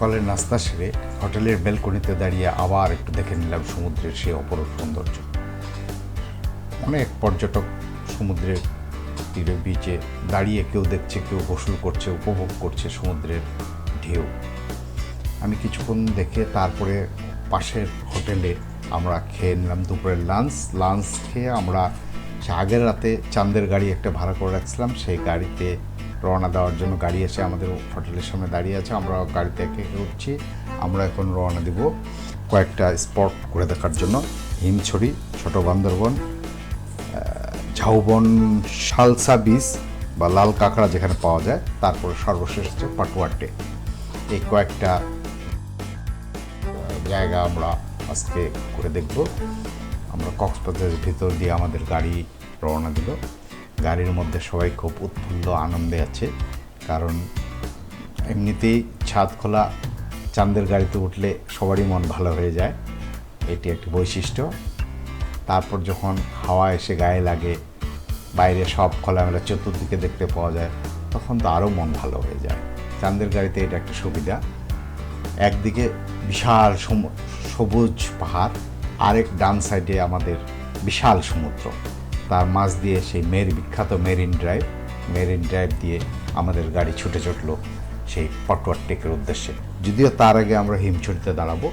সকালের নাস্তা সেরে হোটেলের বেলকনিতে দাঁড়িয়ে আবার একটু দেখে নিলাম সমুদ্রের সেই অপরূপ সৌন্দর্য। অনেক পর্যটক সমুদ্রের তীরে বিচে দাঁড়িয়ে কেউ দেখছে, কেউ গোসল করছে, উপভোগ করছে সমুদ্রের ঢেউ। আমি কিছুক্ষণ দেখে তারপরে পাশের হোটেলে আমরা খেয়ে নিলাম দুপুরের লাঞ্চ লাঞ্চ খেয়ে আমরা আগের রাতে চাঁদের গাড়ি একটা ভাড়া করে রাখছিলাম, সেই গাড়িতে রওনা দেওয়ার জন্য গাড়ি এসে আমাদের হোটেলের সামনে দাঁড়িয়ে আছে। আমরা গাড়িতে একে উঠছি। আমরা এখন রওনা দিব কয়েকটা স্পট ঘুরে দেখার জন্য। হিমছড়ি, ছোট বান্দরবন ঝাউবন শালসা বীজ বা লাল কাঁকড়া যেখানে পাওয়া যায়, তারপরে সর্বশেষ হচ্ছে পাটুয়াটে এই কয়েকটা জায়গা আমরা আজকে ঘুরে দেখব। আমরা কক্সবাজারের ভিতর দিয়ে আমাদের গাড়ি রওনা দিল। গাড়ির মধ্যে সবাই খুব উৎফুল্ল, আনন্দে আছে। কারণ এমনিতেই ছাদ খোলা, চাঁদের গাড়িতে উঠলে সবারই মন ভালো হয়ে যায়। এটি একটি বৈশিষ্ট্য। তারপর যখন হাওয়া এসে গায়ে লাগে, বাইরে সব খোলামেলা চতুর্দিকে দেখতে পাওয়া যায়, তখন তো আরও মন ভালো হয়ে যায়। চাঁদের গাড়িতে এটা একটা সুবিধা। একদিকে বিশাল সবুজ পাহাড়, আরেক ডান সাইডে আমাদের বিশাল সমুদ্র। তার মাঝ দিয়ে সেই মের বিখ্যাত মেরিন ড্রাইভ। মেরিন ড্রাইভ দিয়ে আমাদের গাড়ি ছুটে চটলো সেই পটুয়ার টেকের উদ্দেশ্যে। যদিও তার আগে আমরা হিমছড়িতে দাঁড়াবো।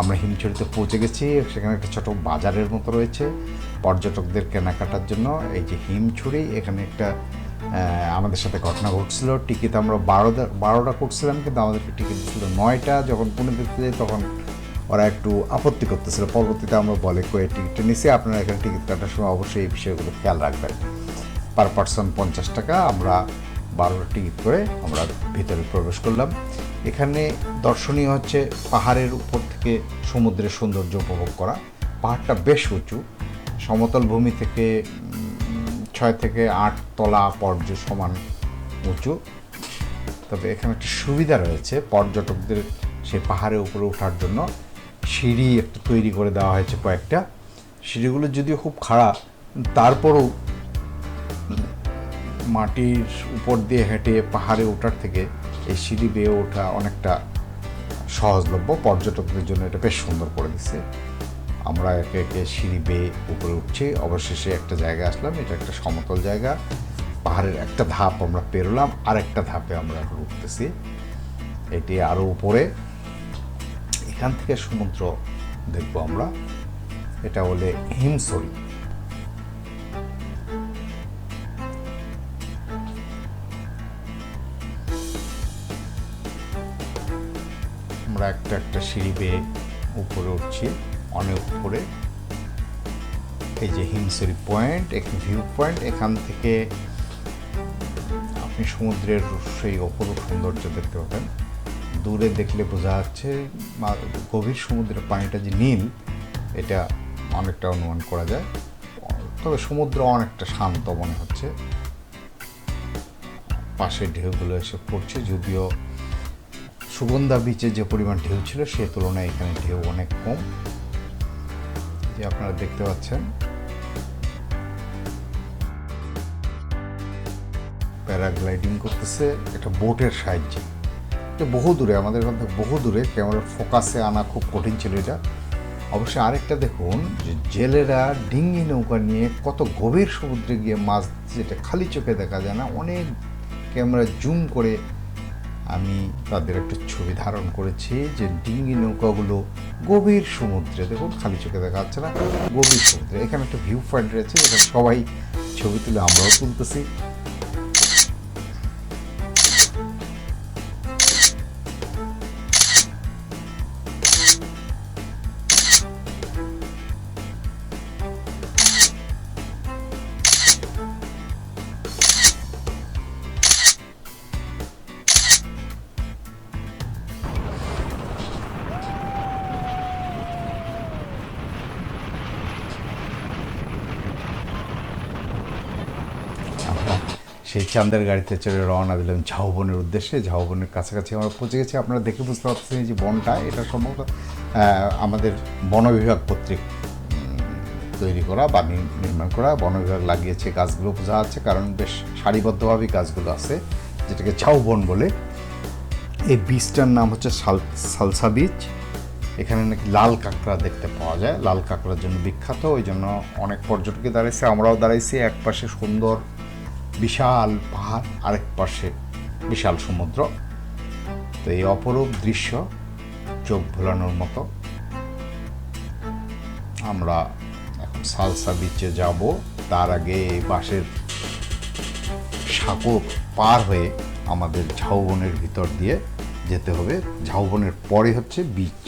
আমরা হিমছড়িতে পৌঁছে গেছি, সেখানে একটা ছোট বাজারের মতো রয়েছে। পর্যটকদের কেনাকাটার জন্য এই যে হিমছড়ি, এখানে একটা আমাদের সাথে ঘটনা ঘটছিল। টিকিট আমরা বারোটা বারোটা করছিলাম, কিন্তু আমাদেরকে টিকিট ছিল নয়টা। যখন পুনে দেখতে যাই, তখন ওরা একটু আপত্তি করতেছিল। পরবর্তীতে আমরা বলে কয়ে টিকিটটা নিছি, আপনারা এখানে টিকিট কাটার সময় অবশ্যই এই বিষয়গুলো খেয়াল রাখবেন। পার পার্সন পঞ্চাশ টাকা, আমরা বারোটা টিকিট করে আমরা ভিতরে প্রবেশ করলাম। এখানে দর্শনীয় হচ্ছে পাহাড়ের উপর থেকে সমুদ্রের সৌন্দর্য উপভোগ করা। পাহাড়টা বেশ উঁচু। সমতল ভূমি থেকে ছয় থেকে আট তলা পর্য সমান উঁচু। তবে এখানে একটা সুবিধা রয়েছে, পর্যটকদের সেই পাহাড়ের উপরে ওঠার জন্য। সিঁড়ি একটা তৈরি করে দেওয়া হয়েছে কয়েকটা। সিঁড়িগুলো যদিও খুব খারাপ তারপরও মাটির উপর দিয়ে হেঁটে পাহাড়ে ওঠার থেকে এই সিঁড়ি বেয়ে ওঠা অনেকটা সহজলভ্য। পর্যটকদের জন্য এটা বেশ সুন্দর করে দিচ্ছে। আমরা একে একে সিঁড়ি বেয়ে উপরে উঠছি। অবশেষে একটা জায়গায় আসলাম, এটা একটা সমতল জায়গা। পাহাড়ের একটা ধাপ আমরা পেরোলাম আর একটা ধাপে আমরা এখন উঠতেছি এটি আরও উপরে। এখান থেকে সমুদ্র দেখব আমরা। এটা বলে হিমসরি আমরা একটা একটা সিঁড়ি বেয়ে উপরে উঠছি, অনেক উপরে। এই যে হিমসরি পয়েন্ট এখানে ভিউ পয়েন্ট, এখান থেকে আপনি সমুদ্রের সেই অপরূপ সৌন্দর্য দেখতে পাবেন। দূরে দেখলে বোঝা যাচ্ছে গভীর সমুদ্রের পানিটা যে নীল, এটা অনেকটা অনুমান করা যায়। তবে সমুদ্র অনেকটা শান্ত মনে হচ্ছে। পাশে ঢেউগুলো এসে পড়ছে, যদিও সুগন্ধা বিচে যে পরিমাণ ঢেউ ছিল, সে তুলনায় এখানে ঢেউ অনেক কম। যে আপনারা দেখতে পাচ্ছেন, প্যারাগ্লাইডিং করতেছে এটা বোটের সাহায্যে। বহু দূরে, আমাদের থেকে বহু দূরে ক্যামেরার ফোকাসে আনা খুব কঠিন ছিল এটা। অবশ্যই আরেকটা দেখুন যে জেলেরা ডিঙ্গি নৌকা নিয়ে কত গভীর সমুদ্রে গিয়ে মাছ যেটা খালি চোখে দেখা যায় না, অনেক ক্যামেরা জুম করে আমি তাদের একটা ছবি ধারণ করেছি যে ডিঙ্গি নৌকাগুলো গভীর সমুদ্রে, দেখুন খালি চোখে দেখা যাচ্ছে না, গভীর সমুদ্রে। এখানে একটা ভিউ পয়েন্ট রয়েছে যেটা সবাই ছবি তুলে আমরাও তুলতেছি। সেই চাঁদের গাড়িতে চড়ে রওনা দিলাম ঝাউবনের উদ্দেশ্যে। ঝাউবনের কাছাকাছি আমরা পৌঁছে গেছি। আপনারা দেখে বুঝতে পারছেন যে বনটা। এটা সম্ভবত আমাদের বন বিভাগ কর্তৃক তৈরি করা বা নির্মাণ করা। বন বিভাগ লাগিয়েছে গাছগুলো, বোঝা যাচ্ছে কারণ বেশ সারিবদ্ধভাবেই গাছগুলো আছে, যেটাকে ঝাউবন বলে। এই বীজটার নাম হচ্ছে সাল- সালসা বীজ। এখানে নাকি লাল কাঁকড়া দেখতে পাওয়া যায়। লাল কাঁকড়ার জন্য বিখ্যাত। ওই জন্য অনেক পর্যটকে দাঁড়িয়েছে আমরাও দাঁড়াইছি। একপাশে সুন্দর বিশাল পাহাড় আরেক পাশে বিশাল সমুদ্র। তো এই অপরূপ দৃশ্য চোখ ভোলানোর মতো। আমরা এখন সালসা বিচে যাব। তার আগে বাসের সাঁকো পার হয়ে আমাদের ঝাউবনের ভিতর দিয়ে যেতে হবে। ঝাউবনের পরে হচ্ছে বিচ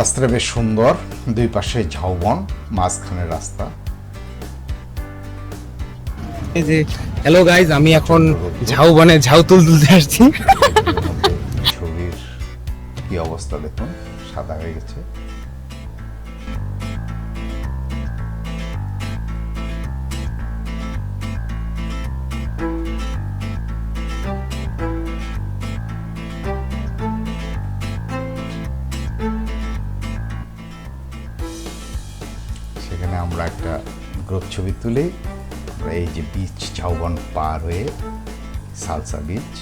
রাস্তাটা বেশ সুন্দর দুই পাশে ঝাউবন মাঝখানে রাস্তা। এই যে হ্যালো গাইজ আমি এখন ঝাউবনে ঝাউ তুল তুলতে আসছি। ছবির কি অবস্থা দেখুন? সাদা হয়ে গেছে। সেখানে আমরা একটা গ্রুপ ছবি তুলি। এই যে বিচ ঝাউবন পার হয়ে সালসা বিচ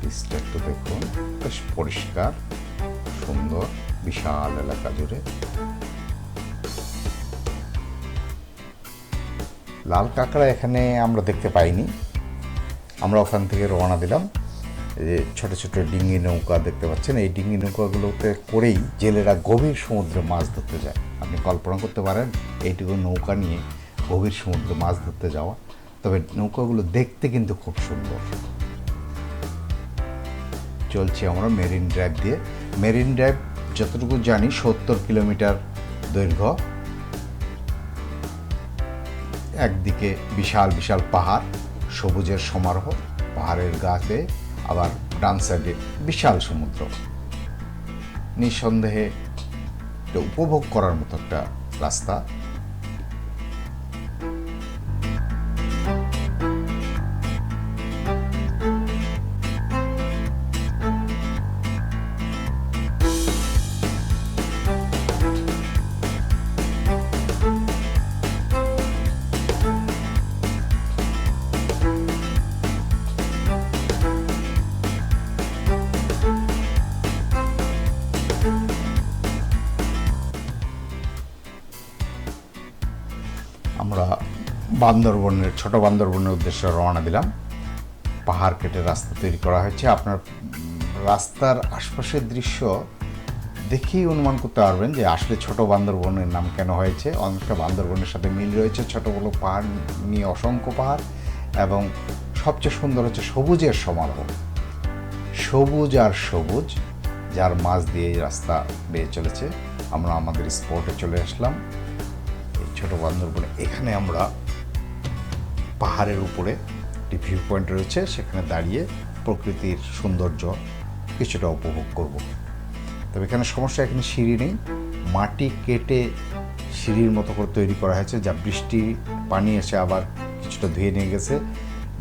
বিচটা একটু দেখুন। বেশ পরিষ্কার, সুন্দর, বিশাল এলাকা জুড়ে। লাল কাঁকড়া এখানে আমরা দেখতে পাইনি। আমরা ওখান থেকে রওনা দিলাম। যে ছোট ছোট ডিঙি নৌকা দেখতে পাচ্ছেন, এই ডিঙ্গি নৌকাগুলোতে করেই জেলেরা গভীর সমুদ্রে মাছ ধরতে যায়। আপনি কল্পনা করতে পারেন, এইটুকু নৌকা নিয়ে গভীর সমুদ্রে মাছ ধরতে যাওয়া। তবে নৌকাগুলো দেখতে কিন্তু খুব সুন্দর। চলছি আমরা মেরিন ড্রাইভ দিয়ে। মেরিন ড্রাইভ, যতটুকু জানি, সত্তর কিলোমিটার দৈর্ঘ্য। একদিকে বিশাল বিশাল পাহাড়, সবুজের সমারোহ, পাহাড়ের গাছে আবার ডান সাইডে বিশাল সমুদ্র। নিঃসন্দেহে উপভোগ করার মতো একটা রাস্তা। আমরা বান্দরবনের, ছোট বান্দরবনের উদ্দেশ্যে রওনা দিলাম। পাহাড় কেটে রাস্তা তৈরি করা হয়েছে। আপনার রাস্তার আশপাশের দৃশ্য দেখেই অনুমান করতে পারবেন যে আসলে ছোট বান্দরবনের নাম কেন হয়েছে। অনেকটা বান্দরবনের সাথে মিল রয়েছে ছোট বড় পাহাড় নিয়ে অসংখ্য পাহাড় এবং সবচেয়ে সুন্দর হচ্ছে সবুজের সমারোহ। সবুজ আর সবুজ, যার মাঝ দিয়ে রাস্তা বেয়ে চলেছে। আমরা আমাদের স্পটে চলে আসলাম। ছোট বান্দরবনে এখানে আমরা পাহাড়ের উপরে একটি ভিউ পয়েন্ট রয়েছে, সেখানে দাঁড়িয়ে প্রকৃতির সৌন্দর্য কিছুটা উপভোগ করব। তবে এখানে সমস্যা, এখানে সিঁড়ি নেই। মাটি কেটে সিঁড়ির মতো করে তৈরি করা হয়েছে, যা বৃষ্টি, পানি এসে আবার কিছুটা ধুয়ে নিয়ে গেছে।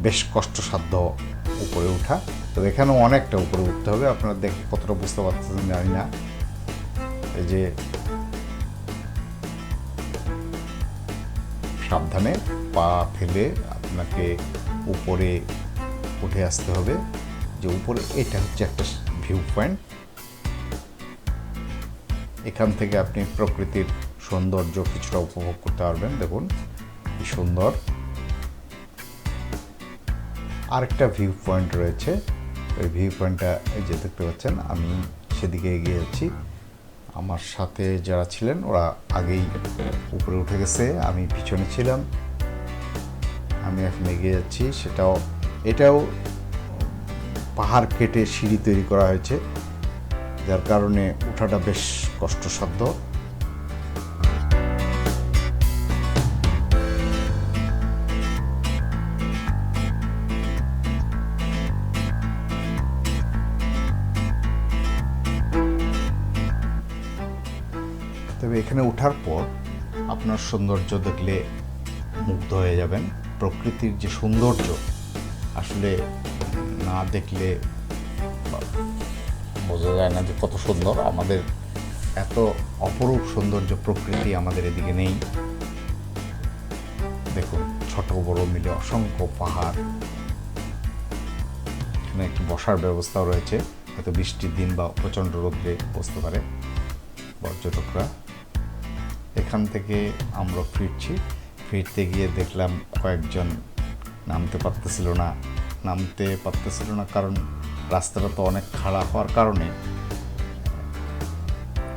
বেশ কষ্টসাধ্য উপরে ওঠা। তবে এখানেও অনেকটা উপরে উঠতে হবে। আপনারা দেখে, কতটা বুঝতে পারছেন জানি না। এই যে সাবধানে পা ফেলে আপনাকে উপরে উঠে আসতে হবে। যে উপরে, এটা হচ্ছে একটা ভিউ পয়েন্ট এখান থেকে আপনি প্রকৃতির সৌন্দর্য কিছুটা উপভোগ করতে পারবেন। দেখুন, কি সুন্দর। আরেকটা ভিউ পয়েন্ট রয়েছে। ওই ভিউ পয়েন্টটা এই যে দেখতে পাচ্ছেন, আমি সেদিকে এগিয়ে যাচ্ছি। আমার সাথে যারা ছিলেন, ওরা আগেই উপরে উঠে গেছে, আমি পিছনে ছিলাম। আমি এখন এগিয়ে যাচ্ছি, সেটাও, এটাও পাহাড় কেটে সিঁড়ি তৈরি করা হয়েছে, যার কারণে ওঠাটা বেশ কষ্টসাধ্য। আপনার সৌন্দর্য দেখলে মুগ্ধ হয়ে যাবেন। প্রকৃতির যে সৌন্দর্য, আসলে না দেখলে বোঝা যায় না যে কত সুন্দর। আমাদের এত অপরূপ সৌন্দর্য প্রকৃতি আমাদের এদিকে নেই। দেখুন, ছোট বড় মিলে অসংখ্য পাহাড়। এখানে একটু বসার ব্যবস্থাও রয়েছে। হয়তো বৃষ্টির দিন বা প্রচণ্ড রোদ্রে বসতে পারে পর্যটকরা। এখান থেকে আমরা ফিরছি। ফিরতে গিয়ে দেখলাম কয়েকজন নামতে পারতেছিল না। নামতে পারতেছিল না কারণ রাস্তাটা তো অনেক খাড়া হওয়ার কারণে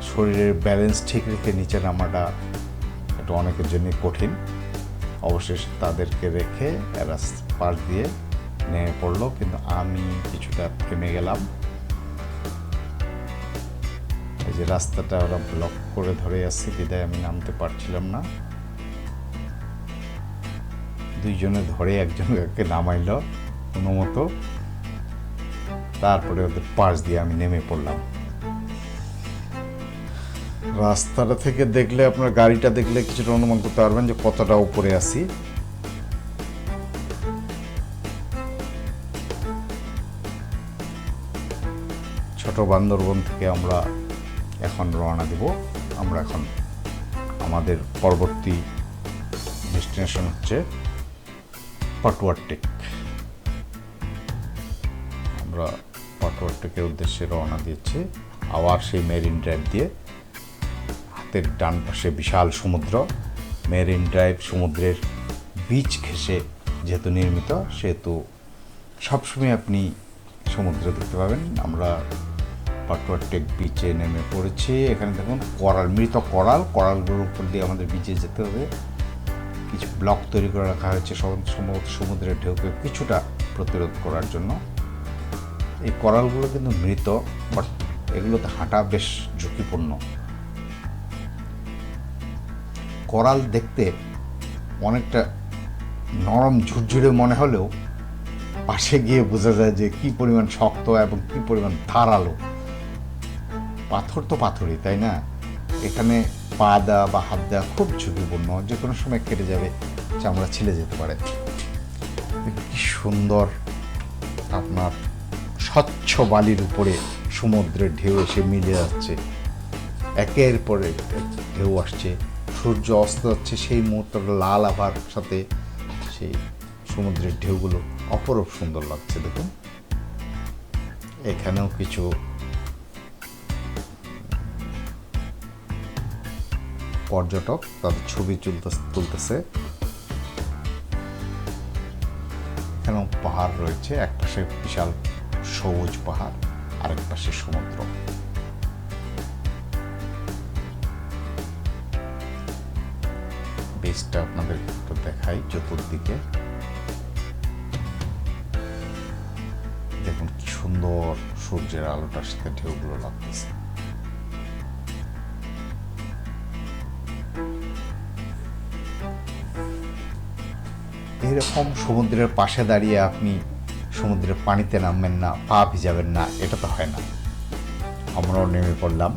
শরীরের ব্যালেন্স ঠিক রেখে নিচে নামাটা এটা অনেকের জন্যই কঠিন। অবশেষে তাদেরকে রেখে এরা পাশ দিয়ে নেমে পড়ল। কিন্তু আমি কিছুটা থেমে গেলাম। যে রাস্তাটা ওরা ব্লক করে ধরে আসছে বিদায় আমি নামতে পারছিলাম না। দুইজনে ধরে একজনকে নামাইল, কোনো মতো। তারপরে ওদের পাশ দিয়ে আমি নেমে পড়লাম। রাস্তাটা থেকে দেখলে, আপনার গাড়িটা দেখলে কিছুটা অনুমান করতে পারবেন যে কতটা উপরে আছি। ছোট বান্দরবন থেকে আমরা এখন রওনা দেব। আমরা এখন আমাদের পরবর্তী ডেস্টিনেশন হচ্ছে পাটুয়ার টেক। আমরা পাটুয়ার টেকের উদ্দেশ্যে রওনা দিয়েছি। আবার সেই মেরিন ড্রাইভ দিয়ে হাতের ডান পাশে বিশাল সমুদ্র। মেরিন ড্রাইভ সমুদ্রের বিচ ঘেঁষে যেহেতু নির্মিত, সেহেতু সবসময় আপনি সমুদ্র দেখতে পাবেন। আমরা পাটুয়ার টেক বিচে নেমে পড়েছি। এখানে দেখুন, করাল, মৃত করাল। করালগুলোর উপর দিয়ে আমাদের বিচে যেতে হবে। কিছু ব্লক তৈরি করে রাখা হয়েছে সম- সম্ভবত সমুদ্রের ঢেউকে কিছুটা প্রতিরোধ করার জন্য। এই করালগুলো কিন্তু মৃত, বাট এগুলোতে হাঁটা বেশ ঝুঁকিপূর্ণ। করাল দেখতে অনেকটা নরম, ঝুরঝুরে মনে হলেও পাশে গিয়ে বোঝা যায় যে কি পরিমাণ শক্ত এবং কি পরিমাণ ধারালো। পাথর তো পাথরই, তাই না? এখানে পা দেওয়া বা হাত দেওয়া খুব ঝুঁকিপূর্ণ যে কোনো সময় কেটে যাবে, চামড়া ছিলে যেতে পারে। কি সুন্দর আপনার স্বচ্ছ বালির উপরে সমুদ্রের ঢেউ এসে মিলে যাচ্ছে। একের পরে ঢেউ আসছে, সূর্য অস্ত যাচ্ছে, সেই মুহূর্তটা লাল আভার সাথে সেই সমুদ্রের ঢেউগুলো অপরূপ সুন্দর লাগছে, দেখুন। এখানেও কিছু পর্যটক তাদের ছবি তুলতে তুলতেছে। এখানেও পাহাড় রয়েছে, এক পাশে বিশাল সবুজ পাহাড়, আরেক পাশে সমুদ্র। বেসটা আপনাদের একটু দেখাই চতুর্দিকে। দেখুন কি সুন্দর সূর্যের আলোটার সাথে ঢেউগুলো লাগতেছে। এরকম সমুদ্রের পাশে দাঁড়িয়ে আপনি সমুদ্রের পানিতে নামবেন না, পা ভিজাবেন না, এটা তো হয় না। আমরাও নেমে পড়লাম।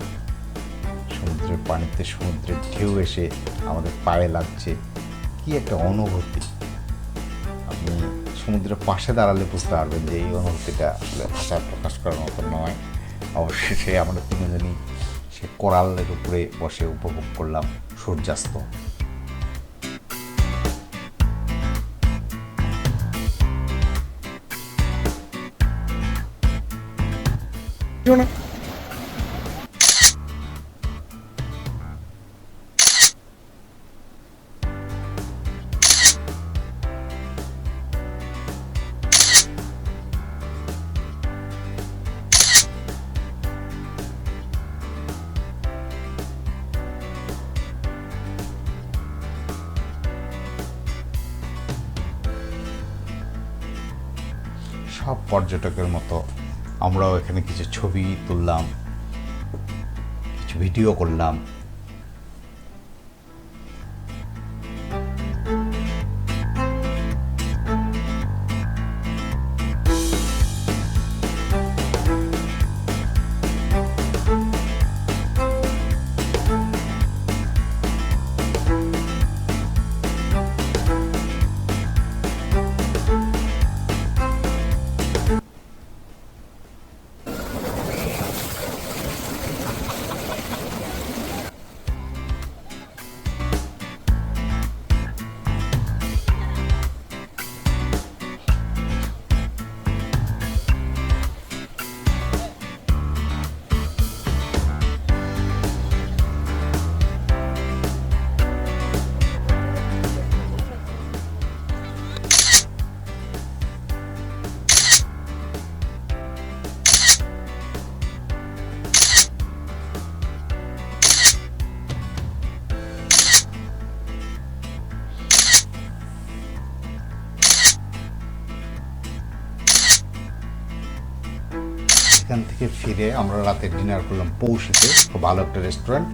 সমুদ্রের পানিতে সমুদ্রের ঢেউ এসে আমাদের পায়ে লাগছে। কি একটা অনুভূতি। আপনি সমুদ্রের পাশে দাঁড়ালে বুঝতে পারবেন যে এই অনুভূতিটা আসলে ভাষায় প্রকাশ করার মতো নয়। অবশেষে আমরা তিনজনই সে কোরালের উপরে বসে উপভোগ করলাম সূর্যাস্ত। না সব পর্যটকের মতো আমরাও এখানে কিছু ছবি তুললাম কিছু ভিডিও করলাম। ফিরে আমরা রাতে ডিনার করলাম পৌষিতে। খুব ভালো একটা রেস্টুরেন্ট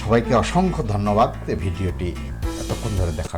সবাইকে অসংখ্য ধন্যবাদ এই ভিডিওটি এতক্ষণ ধরে দেখার